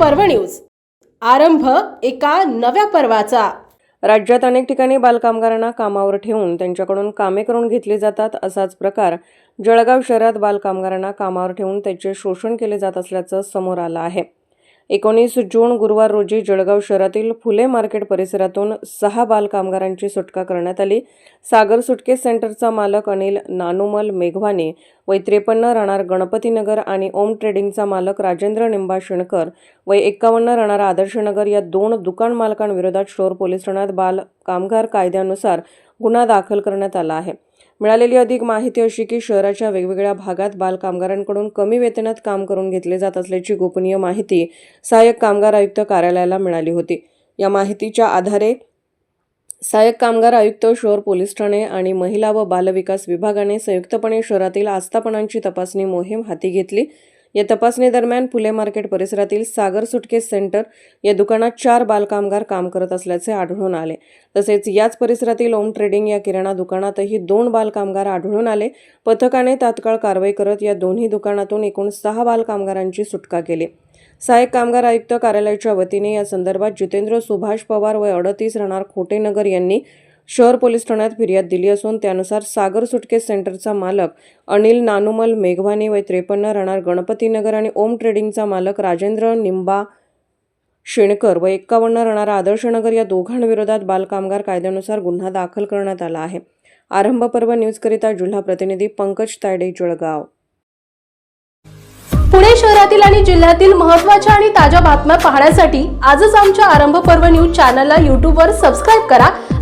पर्व न्यूज. आरंभ एका नव्या पर्वाचा. राज्यात अनेक ठिकाणी बालकामगारांना कामावर ठेवून त्यांच्याकडून कामे करून घेतली जातात असाच प्रकार जळगाव शहरात बालकामगारांना कामावर ठेवून त्याचे शोषण केले जात असल्याचं समोर आलं आहे. एकोणीस जून गुरुवार रोजी जळगाव शहरातील फुले मार्केट परिसरातून सहा बालकामगारांची सुटका करण्यात आली. सागर सुटकेस सेंटरचा मालक अनिल नानुमल मेघवाने वय त्रेपन्न राहणार गणपतीनगर आणि ओम ट्रेडिंगचा मालक राजेंद्र निंबा शिणकर वय एक्कावन्न राहणार आदर्शनगर या दोन दुकान मालकांविरोधात शोर पोलीस ठाण्यात बाल कामगार कायद्यानुसार गुन्हा दाखल करण्यात आला आहे. मिळालेली अधिक माहिती अशी की शहराच्या वेगवेगळ्या भागात बाल कामगारांकडून कमी वेतनात काम करून घेतले जात असल्याची गोपनीय माहिती सहाय्यक कामगार आयुक्त कार्यालयाला मिळाली होती. या माहितीच्या आधारे सहाय्यक कामगार आयुक्त शहर पोलीस ठाणे आणि महिला व बालविकास विभागाने संयुक्तपणे शहरातील आस्थापनांची तपासणी मोहीम हाती घेतली. या तपासणीदरम्यान फुले मार्केट परिसरातील सागर सुटकेस सेंटर या दुकानात चार बालकामगार काम करत असल्याचे आढळून आले. तसेच याच परिसरातील ओम ट्रेडिंग या किराणा दुकानातही दोन बालकामगार आढळून आले. पथकाने तात्काळ कारवाई करत या दोन्ही दुकानातून एकूण सहा बालकामगारांची सुटका केली. सहाय्यक कामगार आयुक्त कार्यालयाच्या वतीने या संदर्भात जितेंद्र सुभाष पवार व अडतीस राहणार खोटेनगर यांनी शहर पोलीस ठाण्यात फिर्याद दिली असून त्यानुसार सागर सुटकेस सेंटरचा मालक अनिल नानुमल मेघवानी वय त्रेपन्न राहणार गणपतीनगर आणि ओम ट्रेडिंगचा मालक राजेंद्र निंबा शेणकर व एक्कावन्न राहणारा आदर्शनगर या दोघांविरोधात बालकामगार कायद्यानुसार गुन्हा दाखल करण्यात आला आहे. आरंभ पर्व न्यूजकरिता जिल्हा प्रतिनिधी पंकज तायडे जळगाव. पुणे शहरातील आणि जिल्ह्यातील महत्त्वाच्या आणि ताज्या बातम्या पाहण्यासाठी आजच आमच्या आरंभ पर्व न्यूज चॅनलला यूट्यूबवर सबस्क्राईब करा.